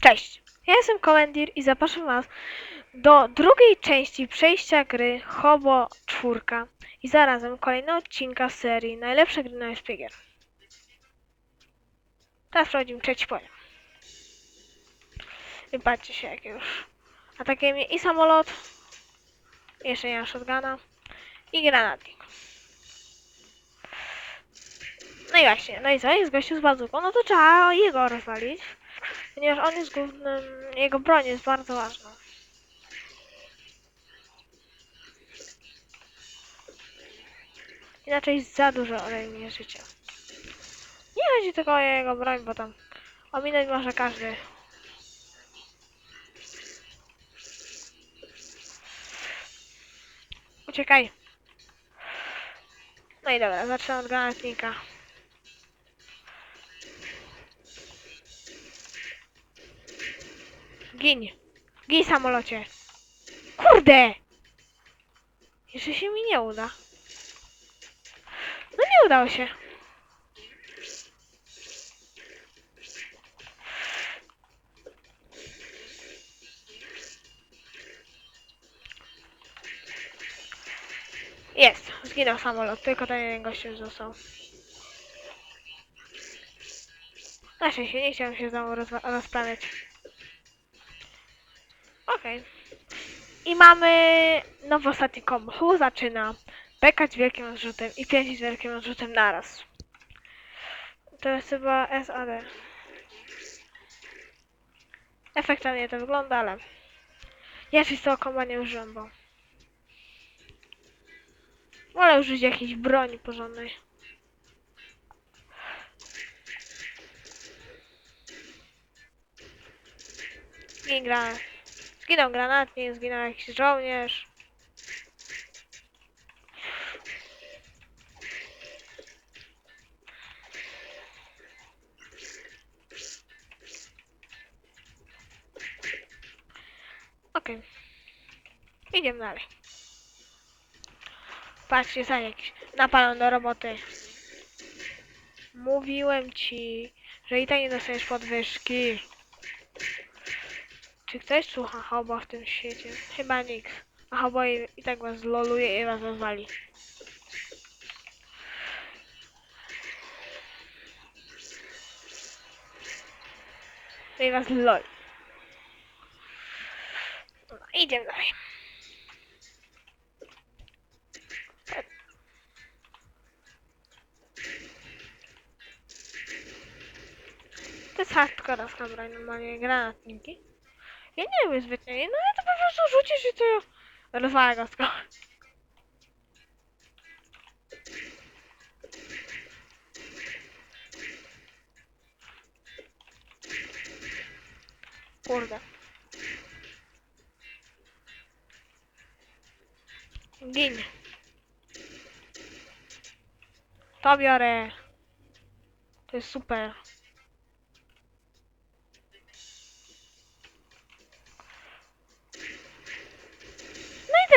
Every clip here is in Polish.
Cześć, ja jestem Komendir i zapraszam Was do drugiej części przejścia gry Hobo 4 i zarazem kolejnego odcinka serii Najlepsze gry na szpigier. Teraz przechodzimy trzeci poziom. I patrzcie się jak już atakuje mnie i samolot, jeszcze nie mam shotguna i granatnik. No i właśnie, no i co? Jest gościu z bazuką, no to trzeba jego rozwalić. Ponieważ on jest głównym, jego broń jest bardzo ważna. Inaczej za dużo odejmie życia. Nie chodzi tylko o jego broń, bo tam ominąć może każdy. Uciekaj. No i dobra, zacznę od granatnika. Gin. Gin samolocie. Kurde! Jeszcze się mi nie uda. No nie udało się. Jest, zginął samolot, tylko ten jeden gościu został. Na szczęście, nie chciałem się znowu rozprawiać. Okej. I mamy nowy ostatni kombo. Zaczyna bekać wielkim odrzutem i pięcić wielkim odrzutem naraz. To jest chyba SAD. Efektownie to wygląda, ale ja się z tego komba nie użyłem, bo wolę użyć jakiejś broni porządnej. Zginął granat. Zginął granatnik, zginął jakiś żołnierz. Okej. Idziemy dalej. Patrzcie, za jakiś napalą do roboty. Mówiłem ci, że i tak nie dostaniesz podwyżki. Czy ktoś słucha hobo w tym świecie? Chyba nikt. A hobo i, i tak was loluje i was rozwali. I was lol. No, idziemy dalej. To jest hardkorowa broń, normalnie granatniki. Ja nie zbytnio jej, no to po prostu rzucisz i to rozwala go skoro. Kurde. Gin. To biorę. To jest super.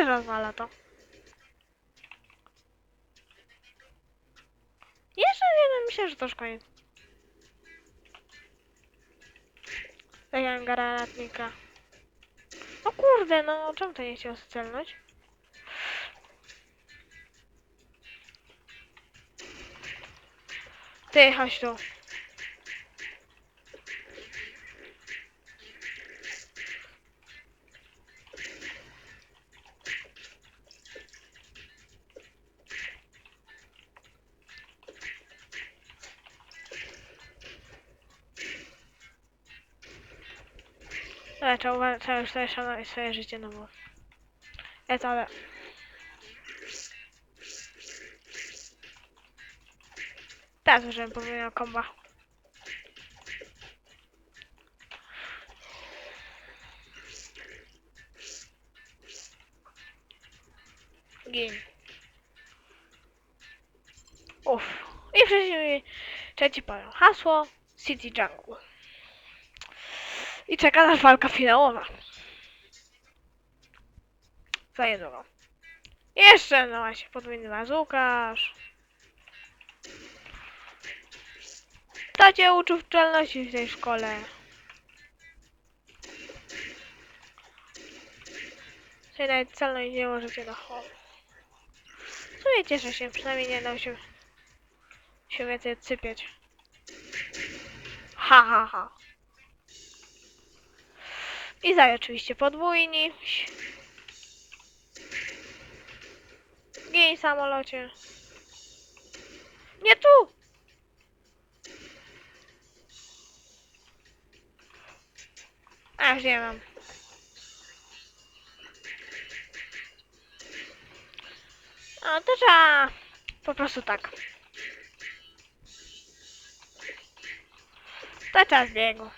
I też rozwala to. Jeszcze jeden, myślę, że to już koniec. Zagram granatnika. No kurde, no czemu to nie chciał celnąć? Ty, chodź tu. Ale trzeba, trzeba już sobie szanować swoje życie, no bo... Jest, ale... Teraz użyłem pomyliłem komba. Gin. Uff. I wcześniej trzeci poziom. Hasło City Jungle. I czeka nas walka finałowa. Za niedługo. Jeszcze, no właśnie, podwójny mazukarz. Kto cię uczył w czelności w tej szkole? Tutaj nawet celność nie możecie zachować. W sumie cieszę się, przynajmniej nie dał się, się więcej odsypiać. Ha ha ha. I zaj oczywiście podwójni. Gin samolocie. Nie tu! A, już nie mam. A, to trzeba po prostu tak. To czas biegu.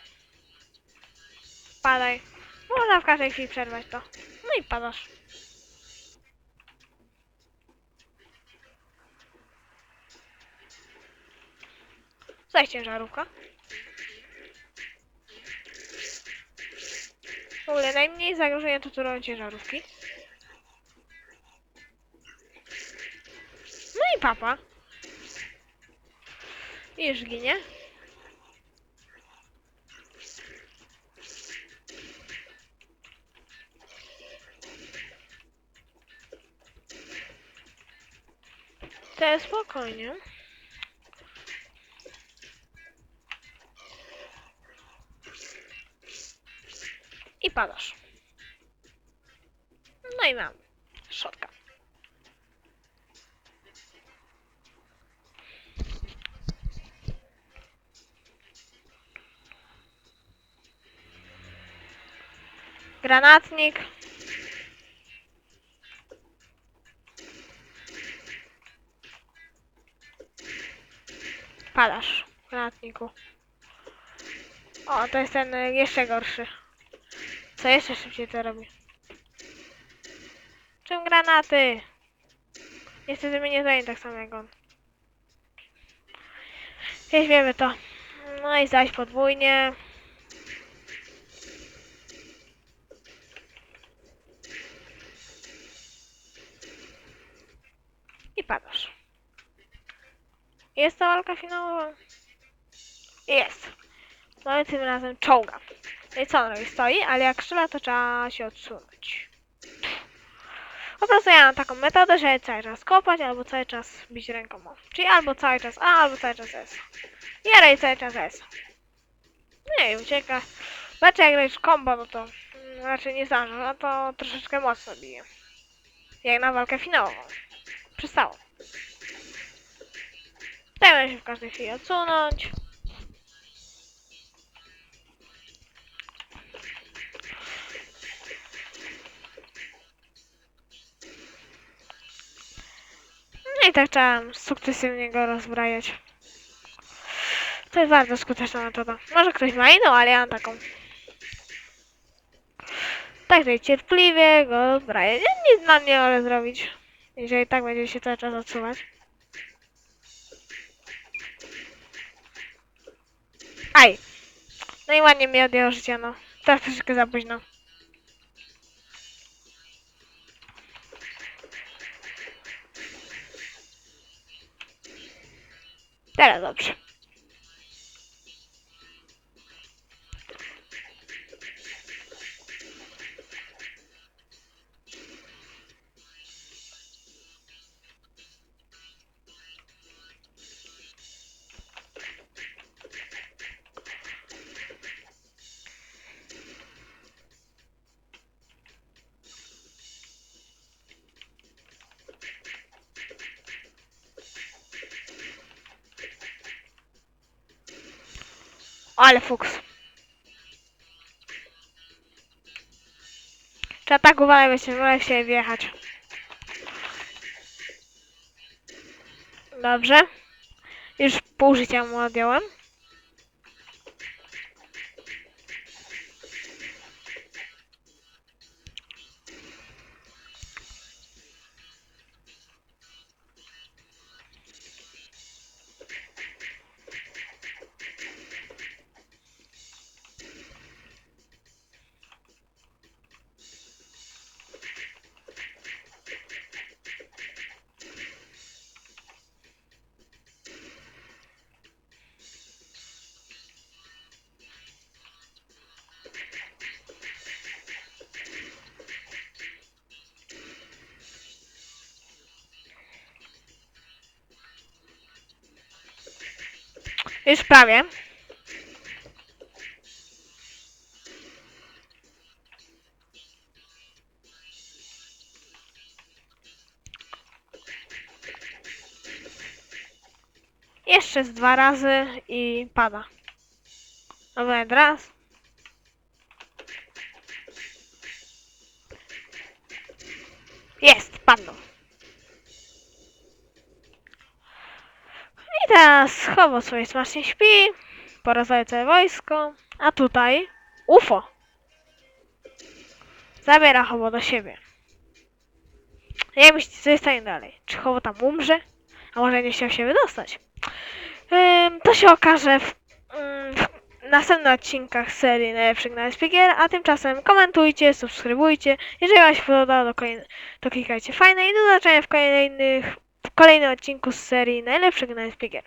Padaj. Można w każdej chwili przerwać to. No i padasz. Zaś ciężarówka. W ogóle najmniej zagrożenia to tu ciężarówki. No i papa. I już ginie. Jest spokojnie. I padasz. No i mam. Szotka. Granatnik. Padasz, granatniku. O, to jest ten y, jeszcze gorszy. Co jeszcze szybciej to robi? Czym granaty? Niestety mnie nie zajęli tak samo jak on. Już wiemy to. No i zaś podwójnie. I padasz. Jest to walka finałowa? Jest. No i tym razem czołga. No i co on robi? Stoi, ale jak strzela, to trzeba się odsunąć. Po prostu ja mam taką metodę, że cały czas kopać, albo cały czas bić ręką. Czyli albo cały czas A, albo cały czas S. Ja robię cały czas S. Nie i ucieka. Znaczy jak robisz combo, no to mm, raczej nie zdążę, no to troszeczkę mocno bije. Jak na walkę finałową. Przestało. Dajmy się w każdej chwili odsunąć. No i tak trzeba sukcesywnie go rozbrajać. To jest bardzo skuteczna metoda. Może ktoś ma inną, ale ja mam taką. Tak tutaj cierpliwie go rozbrajać. Ja Nic na nie ale zrobić. Jeżeli tak będzie się cały czas odsuwać. Aj! No i ładnie mi odjęło życie, no. Teraz troszeczkę za późno. Teraz dobrze. Ale fuks. Trzeba tak uważać, by się wolę się wjechać. Dobrze. Już pół życia mu odjąłem. Już prawie. Jeszcze z dwa razy i pada. Albo nawet raz. Jest, padło. Teraz chowo sobie smacznie śpi, porozwija całe wojsko, a tutaj UFO. Zabiera chowo do siebie. Jak myślicie, co jest stanie dalej? Czy chowo tam umrze? A może nie chciał się wydostać? Ym, to się okaże w, ym, w następnych odcinkach serii Najlepszych na Speaker, a tymczasem komentujcie, subskrybujcie. Jeżeli Wam się podoba, to, to klikajcie fajne i do zobaczenia w kolejnych w kolejnym odcinku z serii Najlepszych na Speaker.